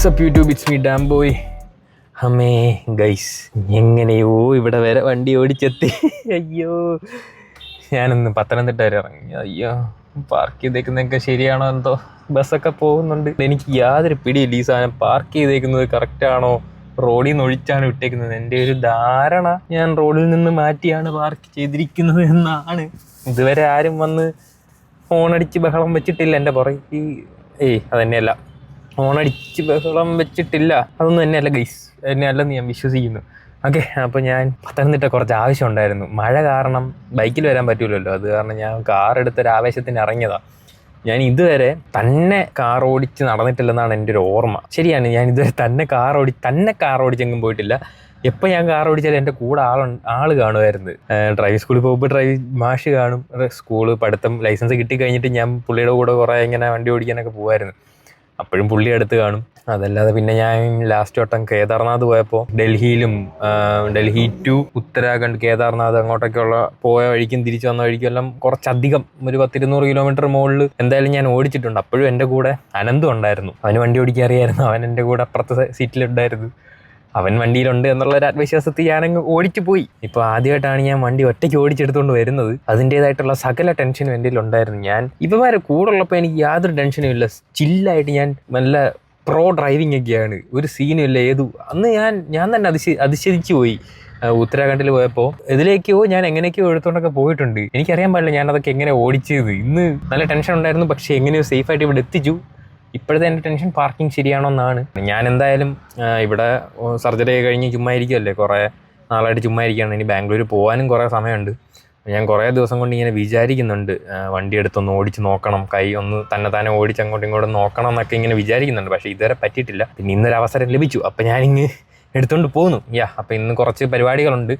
WhatsApp YouTube it's me damn boy അമ്മേ guys എങ്ങനെയോ ഇവിടെ വരെ വണ്ടി ഓടിച്ചെത്തി. അയ്യോ ഞാനൊന്ന് പത്തനംതിട്ട വരെ ഇറങ്ങി. അയ്യോ പാർക്ക് ചെയ്തേക്കുന്നതൊക്കെ ശരിയാണോ എന്തോ? ബസ്സൊക്കെ പോകുന്നുണ്ട്. എനിക്ക് യാതൊരു പിടിയില്ല ഈ സാധനം. പാർക്ക് ചെയ്തേക്കുന്നത് കറക്റ്റാണോ റോഡിൽ നിന്ന് ഒഴിച്ചാണ് വിട്ടേക്കുന്നത്. എന്റെ ഒരു ധാരണ. ഞാൻ റോഡിൽ നിന്ന് മാറ്റിയാണ് പാർക്ക് ചെയ്തിരിക്കുന്നത് എന്നാണ്. ഇതുവരെ ആരും വന്ന് ഫോണടിച്ച് ബഹളം വെച്ചിട്ടില്ല എന്റെ പുറകെ. ഏയ് അതന്നെയല്ല. ഫോണടിച്ച് ബഹളം വെച്ചിട്ടില്ല. അതൊന്നും തന്നെയല്ല ഗൈസ് തന്നെയല്ലെന്ന് ഞാൻ വിശ്വസിക്കുന്നു. ഓക്കെ അപ്പോൾ ഞാൻ പത്തനംതിട്ട കുറച്ച് ആവശ്യം ഉണ്ടായിരുന്നു. മഴ കാരണം ബൈക്കിൽ വരാൻ പറ്റൂലല്ലോ. അത് കാരണം ഞാൻ കാർ എടുത്തൊരു ആവേശത്തിന് ഇറങ്ങിയതാണ് ഞാൻ ഇതുവരെ തന്നെ കാർ ഓടിച്ച് നടന്നിട്ടില്ലെന്നാണ് എന്റെ ഒരു ഓർമ്മ. ശരിയാണ് ഞാൻ ഇതുവരെ തന്നെ കാർ ഓടി തന്നെ കാർ ഓടിച്ചെങ്കിലും പോയിട്ടില്ല. എപ്പോൾ ഞാൻ കാർ ഓടിച്ചാലും എന്റെ കൂടെ ആൾ ആൾ കാണുമായിരുന്നു. ഡ്രൈവിംഗ് സ്കൂളിൽ പോകുമ്പോൾ ഡ്രൈവ് മാഷ് കാണും. സ്കൂൾ പഠിത്തം ലൈസൻസ് കിട്ടി കഴിഞ്ഞിട്ട് ഞാൻ പുള്ളിയുടെ കൂടെ കുറേ ഇങ്ങനെ വണ്ടി ഓടിക്കാനൊക്കെ പോകുമായിരുന്നു അപ്പോഴും പുള്ളി അടുത്ത് കാണും. അതല്ലാതെ പിന്നെ ഞാൻ ലാസ്റ്റ് വട്ടം കേദാർനാഥ് പോയപ്പോൾ ഡൽഹിയിലും ഡൽഹി ടു ഉത്തരാഖണ്ഡ് കേദാർനാഥ് അങ്ങോട്ടൊക്കെയുള്ള പോയ വഴിക്കും തിരിച്ചു വന്ന വഴിക്കും എല്ലാം കുറച്ചധികം ഒരു പത്തിരുന്നൂറ് കിലോമീറ്റർ മുകളിൽ എന്തായാലും ഞാൻ ഓടിച്ചിട്ടുണ്ട്. അപ്പോഴും എന്റെ കൂടെ അനന്തും ഉണ്ടായിരുന്നു. അവന് വണ്ടി ഓടിക്കാൻ അറിയായിരുന്നു അവൻ എന്റെ കൂടെ അപ്പുറത്തെ സീറ്റിലുണ്ടായിരുന്നു അവൻ വണ്ടിയിലുണ്ട് എന്നുള്ള ഒരു ആത്മവിശ്വാസത്തിൽ ഞാനങ്ങ് ഓടിച്ചു പോയി. ഇപ്പോൾ ആദ്യമായിട്ടാണ് ഞാൻ വണ്ടി ഒറ്റയ്ക്ക് ഓടിച്ചെടുത്തുകൊണ്ട് വരുന്നത്. അതിന്റേതായിട്ടുള്ള സകല ടെൻഷനും എന്റെ ഉണ്ടായിരുന്നു ഞാൻ ഇവന്മാരെ കൂടെ ഉള്ളപ്പോൾ എനിക്ക് യാതൊരു ടെൻഷനും ഇല്ല. ചില്ലായിട്ട് ഞാൻ നല്ല പ്രോ ഡ്രൈവിംഗ് ഒക്കെയാണ്. ഒരു സീനും ഇല്ല ഏതു. അന്ന് ഞാൻ ഞാൻ തന്നെ അതിശ അതിശയിച്ചു പോയി. ഉത്തരാഖണ്ഡിൽ പോയപ്പോൾ ഇതിലേക്കോ ഞാൻ എങ്ങനെയൊക്കെയോ എടുത്തുകൊണ്ടൊക്കെ പോയിട്ടുണ്ട്. എനിക്കറിയാൻ പാടില്ല ഞാൻ അതൊക്കെ എങ്ങനെ ഓടിച്ചത്. ഇന്ന് നല്ല ടെൻഷൻ ഉണ്ടായിരുന്നു പക്ഷേ എങ്ങനെയോ സേഫായിട്ട് ഇവിടെ എത്തിച്ചു. ഇപ്പോഴത്തെ എന്റെ ടെൻഷൻ പാർക്കിംഗ് ശരിയാണോ എന്നാണ് ഞാൻ എന്തായാലും ഇവിടെ സർജറി കഴിഞ്ഞ് ചുമ്മാ ഇരിക്കുമല്ലേ കുറേ നാളായിട്ട് ചുമ്മാ ഇരിക്കുകയാണ് ഇനി ബാംഗ്ലൂർ പോകാനും കുറേ സമയമുണ്ട്. ഞാൻ കുറേ ദിവസം കൊണ്ട് ഇങ്ങനെ വിചാരിക്കുന്നുണ്ട്. വണ്ടി എടുത്തൊന്ന് ഓടിച്ച് നോക്കണം. കൈ ഒന്ന് തന്നെ തന്നെ ഓടിച്ച് അങ്ങോട്ടും ഇങ്ങോട്ടും നോക്കണം എന്നൊക്കെ ഇങ്ങനെ വിചാരിക്കുന്നുണ്ട്. പക്ഷേ ഇതുവരെ പറ്റിയിട്ടില്ല. പിന്നെ ഇന്നൊരു അവസരം ലഭിച്ചു. അപ്പോൾ ഞാനിങ്ങ് എടുത്തുകൊണ്ട് പോകുന്നു യാ അപ്പോൾ ഇന്ന് കുറച്ച് പരിപാടികളുണ്ട്.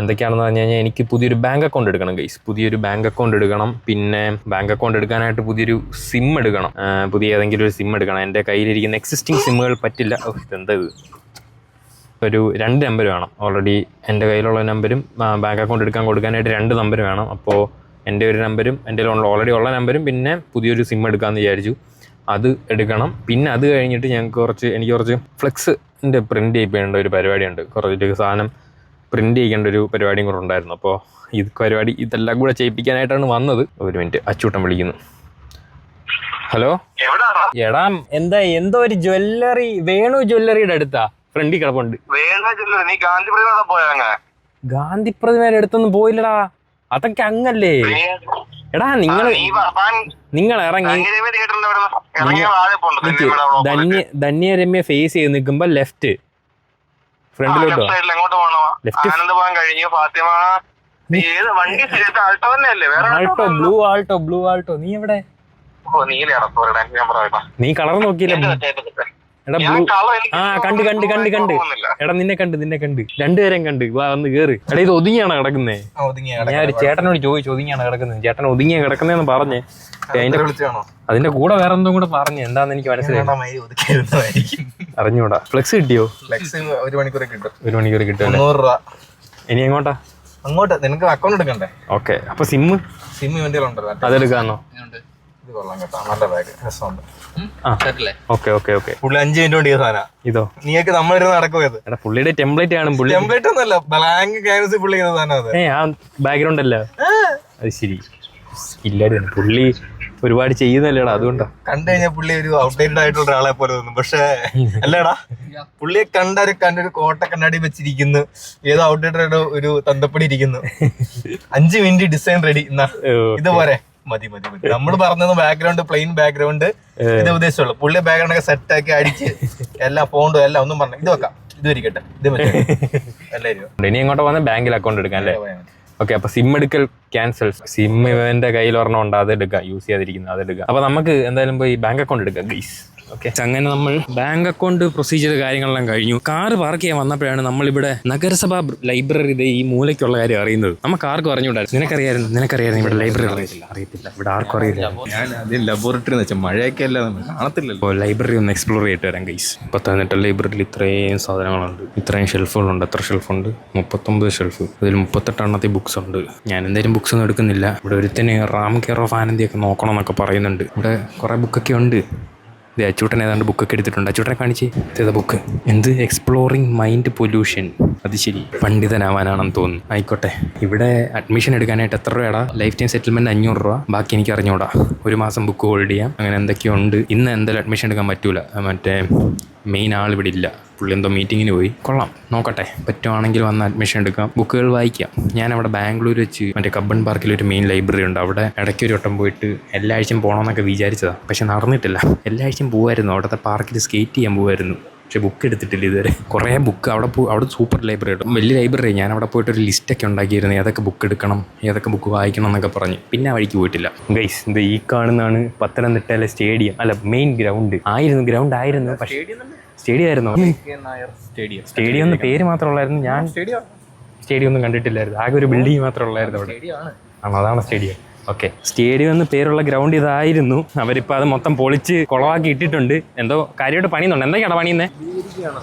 എന്തൊക്കെയാണെന്ന് പറഞ്ഞു കഴിഞ്ഞാൽ എനിക്ക് പുതിയൊരു ബാങ്ക് അക്കൗണ്ട് എടുക്കണം ഗൈസ് പുതിയൊരു ബാങ്ക് അക്കൗണ്ട് എടുക്കണം. പിന്നെ ബാങ്ക് അക്കൗണ്ട് എടുക്കാനായിട്ട് പുതിയൊരു സിം എടുക്കണം. പുതിയ ഏതെങ്കിലും ഒരു സിം എടുക്കണം. എന്റെ കയ്യിലിരിക്കുന്ന എക്സിസ്റ്റിംഗ് സിമ്മുകൾ പറ്റില്ല. എന്താ ഇത്? ഒരു രണ്ട് നമ്പർ വേണം. ഓൾറെഡി എന്റെ കയ്യിലുള്ള നമ്പരും ബാങ്ക് അക്കൗണ്ട് എടുക്കാൻ കൊടുക്കാനായിട്ട് രണ്ട് നമ്പർ വേണം. അപ്പോൾ എന്റെ ഒരു നമ്പരും എന്റെ ഓൾറെഡി ഉള്ള നമ്പരും പിന്നെ പുതിയൊരു സിം എടുക്കാമെന്ന് വിചാരിച്ചു. അത് എടുക്കണം. പിന്നെ അത് കഴിഞ്ഞിട്ട് ഞങ്ങൾക്ക് കുറച്ച് എനിക്ക് കുറച്ച് ഫ്ലെക്സിന്റെ പ്രിന്റ് ചെയ്യേണ്ട ഒരു പരിപാടിയുണ്ട്. കുറച്ചിട്ട് സാധനം പ്രിന്റ് ചെയ്യേണ്ട ഒരു പരിപാടിയും കൂടെ ഉണ്ടായിരുന്നു. അപ്പോൾ ഇത് പരിപാടി ഇതെല്ലാം കൂടെ ചെയ്യിപ്പിക്കാനായിട്ടാണ് വന്നത്. ഒരു മിനിറ്റ് അച്ചൂട്ടം വിളിക്കുന്നു. ഹലോ? എടാ എന്താ എന്തോ ഒരു ജ്വല്ലറി വേണു ജ്വല്ലറിയുടെ അടുത്താ. ഫ്രണ്ടി കിടപ്പുണ്ട്. ഗാന്ധി പ്രതിമയുടെ അടുത്തൊന്നും പോയില്ലടാ. അതൊക്കെ അങ്ങല്ലേ? എടാ നിങ്ങൾ നിങ്ങൾ ഇറങ്ങി. ധന്യ ധന്യ രമ്യ ഫേസ് ചെയ്ത് നിൽക്കുമ്പോ ലെഫ്റ്റ് ഫ്രണ്ടിലോട്ടോ എങ്ങോട്ട് പോകണോ കഴിഞ്ഞു? ഫാത്തിമ നീ ഏത് വണ്ടി ശരിയായിട്ട് ആൾട്ടോ തന്നെയല്ലേ? വേറെ Alto blue Alto blue Alto. നീ എവിടെ? നീ കളർ നോക്കിയില്ലേ എടാ ബ്ലൂ ആ കണ്ട് കണ്ട് കണ്ട് കണ്ട്. എടാ നിന്നെ കണ്ട് നിന്നെ കണ്ട്. രണ്ടുപേരെയും കണ്ട്. വാ വന്ന് കേറ്. എടാ ഇത് ഒതുങ്ങിയാണ് കിടക്കുന്നേ? ഞാൻ ഒരു ചേട്ടനോട് ചോദിച്ചു ഒതുങ്ങിയാണ് കിടക്കുന്നത് ചേട്ടൻ ഒതുങ്ങിയ കിടക്കുന്നതെന്ന് പറഞ്ഞേ. അതിന്റെ അതിന്റെ കൂടെ വേറെ എന്തോ കൂടെ പറഞ്ഞു. എന്താന്ന് എനിക്ക് മനസ്സിലായി. അറിഞ്ഞൂടാ. ഫ്ലെക്സ് കിട്ടിയോ? ഫ്ലെക്സ് ഒരു മണിക്കൂർ കിട്ടും. ഒരു മണിക്കൂർ കിട്ടും മുന്നൂറ് രൂപ. ഇനി എങ്ങോട്ടാ? അങ്ങോട്ട് നിനക്ക് അക്കൗണ്ട് എടുക്കണ്ടേ? ഓക്കെ. അപ്പൊ സിമ്മ് സിം വണ്ടികളുണ്ടല്ലോ അതെടുക്കാന്നോ? ഇത് കൊള്ളാം കേട്ടോ. നല്ല ബാഗ് രസമുണ്ട്. ആ. Okay okay okay. പുള്ളി അഞ്ച് മിനിറ്റ് കൊണ്ട് സാധന. ഇതോ? നീയൊക്കെ നമ്മളിരുന്ന് നടക്കുമത് എടാ പുള്ളിയുടെ ടെംപ്ലേറ്റ് ആണ് പുള്ളി ടെംപ്ലേറ്റ് ഒന്നല്ല ബ്ലാങ്ക് ക്യാൻവസ് പുള്ളി സാധനം ബാക്ക്ഗ്രൗണ്ട് അല്ല? അത് ശരി. ഇല്ലായിരുന്നു പുള്ളി ഒരുപാട് ചെയ്യുന്നല്ലേടാ അതുകൊണ്ടാ. കണ്ടു കഴിഞ്ഞാൽ പുള്ളി ഒരു ഔട്ട്ഡേറ്റഡ് ആയിട്ടുള്ള ഒരാളെ പോലെ തോന്നും. പക്ഷേ അല്ലേടാ പുള്ളിയെ കണ്ടൊരു കണ്ടൊരു കോട്ട കണ്ണാടി വെച്ചിരിക്കുന്നു. ഏതോ ഔട്ട്ഡേറ്റഡ് ഒരു തന്തപ്പടി ഇരിക്കുന്നു. അഞ്ചു മിനിറ്റ് ഡിസൈൻ റെഡി എന്നാ ഇതുപോലെ. മതി മതി മതി. നമ്മൾ പറഞ്ഞത് ബാക്ക്ഗ്രൗണ്ട് പ്ലെയിൻ ബാക്ക്ഗ്രൗണ്ട് ഇത് ഉദ്ദേശമുള്ളൂ പുള്ളി ബാക്ക്ഗ്രൗണ്ട് ഒക്കെ സെറ്റ് ആക്കി അടിച്ച് എല്ലാ ഫോണ്ടും എല്ലാം ഒന്നും പറഞ്ഞു ഇത് വെക്കാം. ഇത് വരിക്കട്ടെ ഇത് പറ്റും എല്ലാവരും ഇനി ഇങ്ങോട്ട് വന്ന ബാങ്കിൽ അക്കൗണ്ട് എടുക്കാം അല്ലേ? ഓക്കെ അപ്പൊ സിം എടുക്കൽ ക്യാൻസൽ സിം ഇവന്റെ കയ്യിൽ ഒരെണ്ണം ഉണ്ട് അത് എടുക്കാം. യൂസ് ചെയ്യാതിരിക്കുന്നത് അത് എടുക്കാം. അപ്പൊ നമുക്ക് എന്തായാലും പോയി ബാങ്ക് അക്കൗണ്ട് എടുക്കാം ഗൈസ് ഓക്കെ. അങ്ങനെ നമ്മൾ ബാങ്ക് അക്കൗണ്ട് പ്രൊസീജിയർ കാര്യങ്ങളെല്ലാം കഴിഞ്ഞു. കാർ പാർക്ക് ചെയ്യാൻ വന്നപ്പോഴാണ് നമ്മൾ നമ്മളിവിടെ നഗരസഭ ലൈബ്രറിയുടെ ഈ മൂലയ്ക്കുള്ള കാര്യം അറിയുന്നത്. നമുക്ക് ആർക്കും അറിഞ്ഞുകൂടായിരുന്നു. നിനക്കറിയായിരുന്നു? നിനക്കറിയായിരുന്നു ഇവിടെ ലൈബ്രറി അറിയത്തില്ല അറിയത്തില്ല. ഇവിടെ ആർക്കും അറിയില്ല ഞാൻ ആദ്യം ലബോറട്ടറി എന്ന് വെച്ചാൽ മഴയൊക്കെ അല്ല കാണത്തില്ലല്ലോ. ലൈബ്രറി ഒന്ന് എക്സ്പ്ലോർ ചെയ്തിട്ട് വരാം ഗൈസ് പത്തനംതിട്ട ലൈബ്രറിയിൽ ഇത്രയും സാധനങ്ങളുണ്ട്. ഇത്രയും ഷെൽഫുകളുണ്ട് എത്ര ഷെൽഫുണ്ട് മുപ്പത്തൊമ്പത് ഷെൽഫ് ഇതിൽ മുപ്പത്തെട്ടെണ്ണത്തെ ബുക്സ് ഉണ്ട്. ഞാൻ എന്തായാലും ബുക്സ് ഒന്നും എടുക്കുന്നില്ല. ഇവിടെ ഒരുത്തന് റാം കെയർ ഓഫ് ആനന്ദിയൊക്കെ നോക്കണം എന്നൊക്കെ പറയുന്നുണ്ട്. ഇവിടെ കുറേ ബുക്കൊക്കെ ഉണ്ട്. ഇത് അച്ചൂട്ടൻ ഏതാണ്ട് ബുക്കൊക്കെ എടുത്തിട്ടുണ്ട്. അച്ചൂട്ടനെ കാണിച്ച്. ഇതേതാ ബുക്ക് എന്ത്? എക്സ്പ്ലോറിങ് മൈൻഡ് പൊല്യൂഷൻ അത് ശരി. പണ്ഡിതനാവാനാണെന്ന് തോന്നുന്നു. ആയിക്കോട്ടെ. ഇവിടെ അഡ്മിഷൻ എടുക്കാനായിട്ട് എത്ര രൂപയാടാ? ലൈഫ് ടൈം സെറ്റിൽമെന്റ് അഞ്ഞൂറ് രൂപ. ബാക്കി എനിക്ക് അറിഞ്ഞോടാ. ഒരു മാസം ബുക്ക് ഹോൾഡ് ചെയ്യാം. അങ്ങനെ എന്തൊക്കെയുണ്ട് ഇന്ന് എന്തായാലും അഡ്മിഷൻ എടുക്കാൻ പറ്റൂല. മറ്റേ മെയിൻ ആൾ ഇവിടെ ഇല്ല. പുള്ളി എന്തോ മീറ്റിങ്ങിന് പോയി. കൊള്ളാം. നോക്കട്ടെ. പറ്റുവാണെങ്കിൽ വന്ന് അഡ്മിഷൻ എടുക്കാം. ബുക്കുകൾ വായിക്കാം. ഞാൻ അവിടെ ബാംഗ്ലൂർ വെച്ച് മറ്റേ കബ്ബൺ പാർക്കിൽ ഒരു മെയിൻ ലൈബ്രറി ഉണ്ട്. അവിടെ ഇടയ്ക്ക് ഒരു വട്ടം പോയിട്ട് എല്ലാ ആഴ്ചയും പോകണമെന്നൊക്കെ വിചാരിച്ചതാണ് പക്ഷെ നടന്നിട്ടില്ല. എല്ലാ ആഴ്ചയും പോകുമായിരുന്നു അവിടുത്തെ പാർക്കിൽ സ്കേറ്റ് ചെയ്യാൻ പോകുമായിരുന്നു പക്ഷേ ബുക്ക് എടുത്തിട്ടില്ല ഇതുവരെ. കുറേ ബുക്ക് അവിടെ പോ അവിടെ സൂപ്പർ ലൈബ്രറി ഉണ്ട്. വലിയ ലൈബ്രറി ഞാൻ അവിടെ പോയിട്ട് ഒരു ലിസ്റ്റൊക്കെ ഉണ്ടാക്കിയിരുന്നു. ഏതൊക്കെ ബുക്ക് എടുക്കണം ഏതൊക്കെ ബുക്ക് വായിക്കണം എന്നൊക്കെ പറഞ്ഞ്. പിന്നെ ആ വഴിക്ക് പോയിട്ടില്ല. ഗൈസ് ഇത് ഈ കാണുന്നതാണ് പത്തനംതിട്ടയിലെ സ്റ്റേഡിയം അല്ല മെയിൻ ഗ്രൗണ്ട് ആയിരുന്നു ഗ്രൗണ്ട് ആയിരുന്നു പക്ഷേ സ്റ്റേഡിയം ആയിരുന്നു സ്റ്റേഡിയം. സ്റ്റേഡിയം എന്ന് പേര് മാത്രമേ ഉള്ളായിരുന്നു ഞാൻ സ്റ്റേഡിയം ഒന്നും കണ്ടിട്ടില്ലായിരുന്നു. ആകെ ഒരു ബിൽഡിംഗ് മാത്രമേ ഉള്ളായിരുന്നു അവിടെ. ആണോ? അതാണ് സ്റ്റേഡിയം. ഓക്കെ. സ്റ്റേഡിയം എന്ന് പേരുള്ള ഗ്രൗണ്ട് ഇതായിരുന്നു. അവരിപ്പോൾ അത് മൊത്തം പൊളിച്ച് കുളവാക്കി ഇട്ടിട്ടുണ്ട്. എന്തോ കാര്യമായിട്ട് പണിയുന്നുണ്ട്. എന്തൊക്കെയാണ് പണിയുന്നത്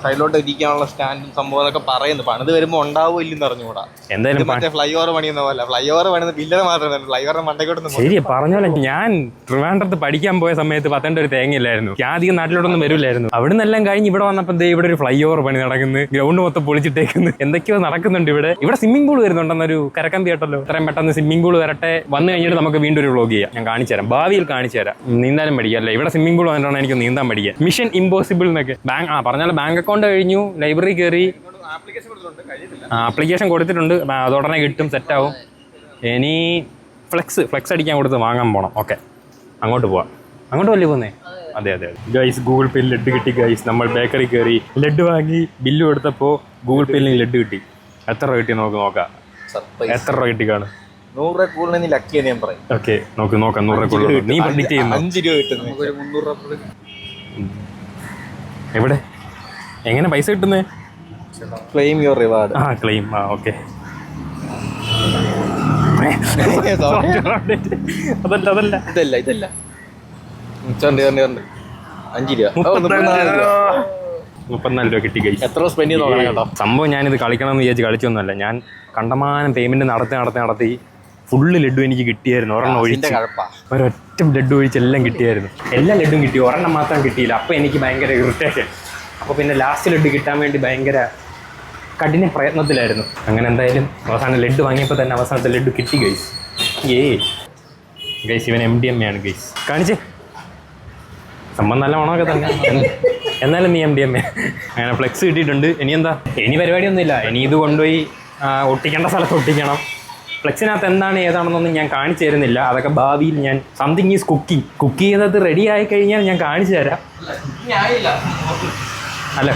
സൈഡിലോട്ട് ഇരിക്കാനുള്ള സ്റ്റാൻഡും സംഭവം എന്നൊക്കെ പറയുന്നു. പണിത് വരുമ്പോൾ ഉണ്ടാവോ ഇല്ലെന്ന് അറിഞ്ഞുകൂടാ. എന്തായാലും മറ്റേ ഫ്ലൈ ഓവർ പണിയുന്ന പോലെ. ഫ്ലൈ ഓവർ പണിയുന്ന പില്ലർ മാത്രമേ ഫ്ലൈ ഓവർ മണ്ടക്കോട്ട് ശരി പറഞ്ഞ പോലെ ഞാൻ ട്രിവാൻഡ്രത്ത് പഠിക്കാൻ പോയ സമയത്ത് പത്തേണ്ട ഒരു തേങ്ങയില്ലായിരുന്നു ഞാൻ അധികം നാട്ടിലോട്ടൊന്നും വരില്ലായിരുന്നു. അവിടെ നിന്നെല്ലാം കഴിഞ്ഞ് ഇവിടെ വന്നപ്പോൾ ഇവിടെ ഒരു ഫ്ലൈ ഓവർ പണി നടക്കുന്നു. ഗ്രൗണ്ട് മൊത്തം പൊളിച്ചിട്ടേക്കുന്നു. എന്തൊക്കെയോ നടക്കുന്നുണ്ട് ഇവിടെ. ഇവിടെ സ്വിമ്മിംഗ് പൂൾ വരുന്നുണ്ടെന്നൊരു കരക്കം കേട്ടല്ലോ. ഇത്രയും പെട്ടെന്ന് സ്വിമ്മിംഗ് പൂൾ വരട്ടെ. വന്നു കഴിഞ്ഞിട്ട് നമുക്ക് വീണ്ടും ഒരു വ്ളോഗ് ചെയ്യാം. ഞാൻ കാണിച്ചു തരാം. ഭാവിയിൽ കാണിച്ചു തരാം. നീന്താനും പഠിക്കുക അല്ലേ? ഇവിടെ സ്വിമ്മിംഗ് പൂൾ വന്നിട്ടാണ് എനിക്ക് നീന്താൻ പഠിക്കുക മിഷൻ ഇമ്പോസിബിൾ എന്നൊക്കെ. ബാങ്ക് ആ പറഞ്ഞാൽ ബാങ്ക് അക്കൗണ്ട് കഴിഞ്ഞു. ലൈബ്രറി കയറി ആപ്ലിക്കേഷൻ കൊടുത്തിട്ടുണ്ട്. അതുടനെ കിട്ടും. സെറ്റാവും ഇനി ഫ്ലെക്സ് ഫ്ലെക്സ് അടിക്കാൻ കൊടുത്ത് വാങ്ങാൻ പോകണം ഓക്കെ അങ്ങോട്ട് പോവാം. അങ്ങോട്ട് വല്ലേ പോന്നേ? അതെ അതെ അതെ. ഗൈസ് ഗൂഗിൾ പേയിൽ ലഡ് കിട്ടി ഗൈസ് നമ്മൾ ബേക്കറി കയറി ലഡ് വാങ്ങി ബില്ല് കൊടുത്തപ്പോൾ ഗൂഗിൾ പേയിൽ ലഡ് കിട്ടി. എത്ര രൂപ കിട്ടി നോക്ക്. നോക്കാം എത്ര രൂപ കിട്ടി കാണും? നൂറ് രൂപ കൂടുതൽ നീ ലക്കിയെന്ന് ഞാൻ പറയും. ഓക്കെ നോക്ക് നോക്കാം നൂറ് രൂപ കൂടുതൽ നീ പ്രഡിക്റ്റ് ചെയ്യുന്നു? അഞ്ച് രൂപ കിട്ടുന്നു ഒരു മുന്നൂറ് രൂപ എവിടെ? എങ്ങനെ പൈസ കിട്ടുന്നേ? ക്ലെയിം യുവർ റിവാർഡ് ആ ക്ലെയിം ആ ഓക്കെ അതല്ല അതല്ല. ഇതല്ല ഇതല്ല. അഞ്ച് രൂപ. മുപ്പത്തിനാല് രൂപ. കിട്ടി കഴിച്ചു എത്ര സ്പെൻഡ് ചെയ്ത് നോക്കണം കേട്ടോ? സംഭവം ഞാനിത് കളിക്കണം എന്ന് വിചാരിച്ച് കളിച്ചൊന്നുമല്ല. ഞാൻ കണ്ടമാനം പേയ്മെന്റ് നടത്തി നടത്തി നടത്തി ഫുള്ള് ലഡു എനിക്ക് കിട്ടിയായിരുന്നു ഒരെണ്ണം ഒഴിച്ച്. ഒരൊറ്റ ലഡു ഒഴിച്ച് എല്ലാം കിട്ടിയായിരുന്നു. എല്ലാ ലഡും കിട്ടി ഒരെണ്ണം മാത്രം കിട്ടിയില്ല. അപ്പോൾ എനിക്ക് ഭയങ്കര ഇറിറ്റേഷൻ അപ്പോൾ പിന്നെ ലാസ്റ്റ് ലഡു കിട്ടാൻ വേണ്ടി ഭയങ്കര കഠിന പ്രയത്നത്തിലായിരുന്നു. അങ്ങനെ എന്തായാലും അവസാനം ലഡു വാങ്ങിയപ്പോൾ തന്നെ അവസാനത്തെ ലഡു കിട്ടി ഗൈസ് ഏ ഗൈസ് ഇവൻ എം ഡി എം എ ആണ് ഗൈസ് കാണിച്ചേ. സംഭവം നല്ല മണമൊക്കെ തന്നെ. എന്ന്- എന്നാലും നീ എം ഡി എം എ അങ്ങനെ ഫ്ലെക്സ് കിട്ടിയിട്ടുണ്ട്. ഇനി എന്താ? ഇനി പരിപാടിയൊന്നുമില്ല. ഇനി ഇത് കൊണ്ടുപോയി ഒട്ടിക്കേണ്ട സ്ഥലത്ത് ഒട്ടിക്കണം. ഫ്ലെക്സിനകത്ത് എന്താണ് ഏതാണെന്നൊന്നും ഞാൻ കാണിച്ചു തരുന്നില്ല. അതൊക്കെ ഭാവിയിൽ ഞാൻ സംതിങ് ഈസ് കുക്കിംഗ് കുക്ക് ചെയ്തത് റെഡി ആയി കഴിഞ്ഞാൽ ഞാൻ കാണിച്ചു തരാം. അല്ല.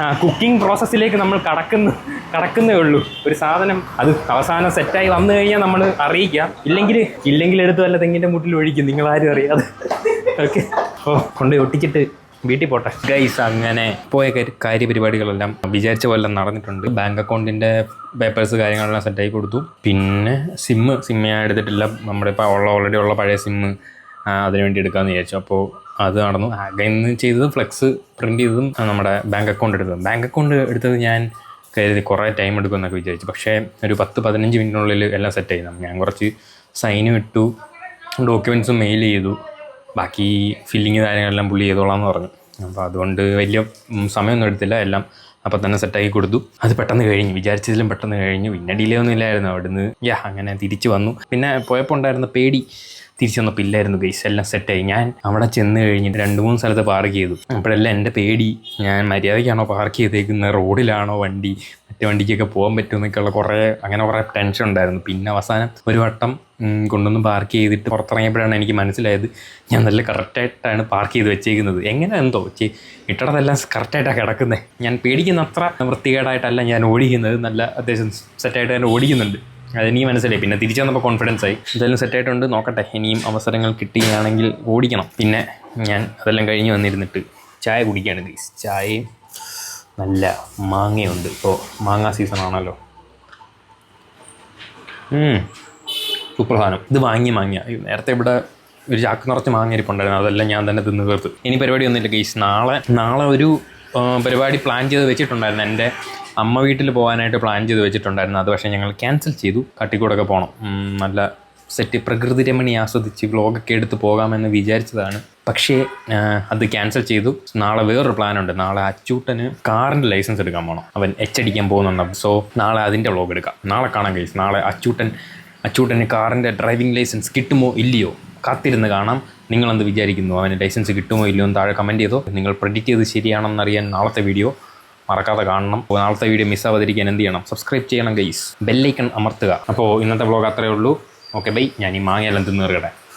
ആ കുക്കിംഗ് പ്രോസസ്സിലേക്ക് നമ്മൾ കടക്കുന്നു കടക്കുന്നേ ഉള്ളൂ. ഒരു സാധനം അത് അവസാനം സെറ്റായി വന്നു കഴിഞ്ഞാൽ നമ്മൾ അറിയിക്കാം ഇല്ലെങ്കിൽ ഇല്ലെങ്കിൽ എടുത്തു വല്ല തെങ്ങിന്റെ മുട്ടിൽ ഒഴിക്കും. നിങ്ങളാരും അറിയാതെ. ഓക്കെ ഓ കൊണ്ട് ഒട്ടിച്ചിട്ട് വീട്ടിൽ പോട്ടെ. ഗൈസ് അങ്ങനെ പോയ കാര്യ- കാര്യപരിപാടികളെല്ലാം വിചാരിച്ച പോലെ നടന്നിട്ടുണ്ട്. ബാങ്ക് അക്കൗണ്ടിന്റെ പേപ്പേഴ്സ് കാര്യങ്ങളെല്ലാം സെറ്റായി കൊടുത്തു. പിന്നെ സിമ്മ് സിമ്മ് ഞാൻ എടുത്തിട്ടില്ല. നമ്മുടെ ഇപ്പോൾ ഉള്ള ഓൾറെഡി ഉള്ള പഴയ സിമ്മ് അതിന് വേണ്ടി എടുക്കാമെന്ന് വിചാരിച്ചു. അപ്പോൾ അത് നടന്നു. ആകെ ഇന്ന് ചെയ്തത് ഫ്ലെക്സ് പ്രിന്റ് ചെയ്തതും നമ്മുടെ ബാങ്ക് അക്കൗണ്ട് എടുത്തത്. ബാങ്ക് അക്കൗണ്ട് എടുത്തത് ഞാൻ കരുതി കുറേ ടൈം എടുക്കുമെന്നൊക്കെ വിചാരിച്ചു. പക്ഷേ ഒരു പത്ത് പതിനഞ്ച് മിനിറ്റിനുള്ളിൽ എല്ലാം സെറ്റ് ആയി. ഞാൻ കുറച്ച് സൈനും ഇട്ടു. ഡോക്യുമെന്റ്സും മെയിൽ ചെയ്തു. ബാക്കി ഫില്ലിങ് കാര്യങ്ങളെല്ലാം പുള്ളി ചെയ്തോളാം എന്ന് പറഞ്ഞു. അപ്പോൾ അതുകൊണ്ട് വലിയ സമയമൊന്നും എടുത്തില്ല. എല്ലാം അപ്പം തന്നെ സെറ്റാക്കി കൊടുത്തു. അത് പെട്ടെന്ന് കഴിഞ്ഞു. വിചാരിച്ചതിലും പെട്ടെന്ന് കഴിഞ്ഞു. പിന്നെ ഡിലേ ഒന്നും ഇല്ലായിരുന്നു അവിടുന്ന്. യാ അങ്ങനെ തിരിച്ചു വന്നു. പിന്നെ പോയപ്പോൾ ഉണ്ടായിരുന്ന പേടി. തിരിച്ചു വന്നപ്പോൾ ഇല്ലായിരുന്നു ഗൈസ് എല്ലാം സെറ്റായി ഞാൻ അവിടെ ചെന്ന് കഴിഞ്ഞിട്ട് രണ്ട് മൂന്ന് സ്ഥലത്ത് പാർക്ക് ചെയ്തു. അപ്പോഴെല്ലാം എന്റെ പേടി. ഞാൻ മര്യാദയ്ക്കാണോ പാർക്ക് ചെയ്തേക്കുന്നത് റോഡിലാണോ വണ്ടി? മറ്റു വണ്ടിക്കൊക്കെ പോകാൻ പറ്റുമെന്നൊക്കെയുള്ള കുറേ അങ്ങനെ കുറേ ടെൻഷൻ ഉണ്ടായിരുന്നു. പിന്നെ അവസാനം ഒരു വട്ടം കൊണ്ടൊന്ന് പാർക്ക് ചെയ്തിട്ട് പുറത്തിറങ്ങിയപ്പോഴാണ് എനിക്ക് മനസ്സിലായത് ഞാൻ നല്ല കറക്റ്റായിട്ടാണ് പാർക്ക് ചെയ്ത് വെച്ചേക്കുന്നത്. എങ്ങനെ എന്തോ ചേ ഇട്ടടതെല്ലാം കറക്റ്റായിട്ടാണ് കിടക്കുന്നത് ഞാൻ പേടിക്കുന്ന അത്ര വൃത്തികേടായിട്ടല്ല ഞാൻ ഓടിക്കുന്നത്. നല്ല അത്യാവശ്യം സെറ്റായിട്ട് ഞാൻ ഓടിക്കുന്നുണ്ട്. അതെനിക്ക് മനസ്സിലായി. പിന്നെ തിരിച്ചു വന്നപ്പോൾ കോൺഫിഡൻസ് ആയി. എന്തായാലും സെറ്റായിട്ടുണ്ട് നോക്കട്ടെ ഇനിയും അവസരങ്ങൾ കിട്ടുകയാണെങ്കിൽ ഓടിക്കണം. പിന്നെ ഞാൻ അതെല്ലാം കഴിഞ്ഞ് വന്നിരുന്നിട്ട് ചായ കുടിക്കുകയാണ് ഗീസ് ചായയും നല്ല മാങ്ങയുണ്ട്. ഇപ്പോൾ മാങ്ങ സീസൺ ആണല്ലോ. സുപ്രധാനം. ഇത് വാങ്ങിയ മാങ്ങ നേരത്തെ ഇവിടെ ഒരു ചാക്ക് നിറച്ച് മാങ്ങ ഇരിപ്പുണ്ടായിരുന്നു അതെല്ലാം ഞാൻ തന്നെ തിന്ന് തീർത്ത്. ഇനി പരിപാടി ഒന്നുമില്ല ഗീസ് നാളെ നാളെ ഒരു പരിപാടി പ്ലാൻ ചെയ്ത് വെച്ചിട്ടുണ്ടായിരുന്നു. എന്റെ അമ്മ വീട്ടിൽ പോകാനായിട്ട് പ്ലാൻ ചെയ്ത് വെച്ചിട്ടുണ്ടായിരുന്നു. അത് പക്ഷേ ഞങ്ങൾ ക്യാൻസൽ ചെയ്തു. കട്ടിക്കൂടൊക്കെ പോകണം നല്ല സെറ്റ് പ്രകൃതി രമണി ആസ്വദിച്ച് വ്ളോഗൊക്കെ എടുത്ത് പോകാമെന്ന് വിചാരിച്ചതാണ്. പക്ഷേ അത് ക്യാൻസൽ ചെയ്തു. നാളെ വേറൊരു പ്ലാനുണ്ട്. നാളെ അച്ചൂട്ടന് കാറിന്റെ ലൈസൻസ് എടുക്കാൻ പോകണം അവൻ എച്ച് അടിക്കാൻ പോകുന്നുണ്ട്. സോ നാളെ അതിന്റെ വ്ളോഗ് എടുക്കാം. നാളെ കാണാം കഴിയും നാളെ അച്ചൂട്ടൻ അച്ചൂട്ടന് കാറിന്റെ ഡ്രൈവിംഗ് ലൈസൻസ് കിട്ടുമോ ഇല്ലയോ കാത്തിരുന്ന് കാണാം. നിങ്ങളെന്ത് വിചാരിക്കുന്നു? അവന് ലൈസൻസ് കിട്ടുമോ ഇല്ലയോ എന്ന് താഴെ കമന്റ് ചെയ്തോ. നിങ്ങൾ പ്രെഡിക്റ്റ് ചെയ്ത് ശരിയാണെന്നറിയാൻ നാളത്തെ വീഡിയോ മറക്കാതെ കാണണം. അപ്പോൾ നാളത്തെ വീഡിയോ മിസ്സാവാതിരിക്കാൻ എന്ത് ചെയ്യണം? സബ്സ്ക്രൈബ് ചെയ്യണം ഗൈസ് ബെല്ലൈക്കൺ അമർത്തുക. അപ്പോൾ ഇന്നത്തെ വ്ളോഗ് അത്രയേ ഉള്ളൂ. Okay bye. ഞാൻ ഈ മാങ്ങയെല്ലാം തിന്നു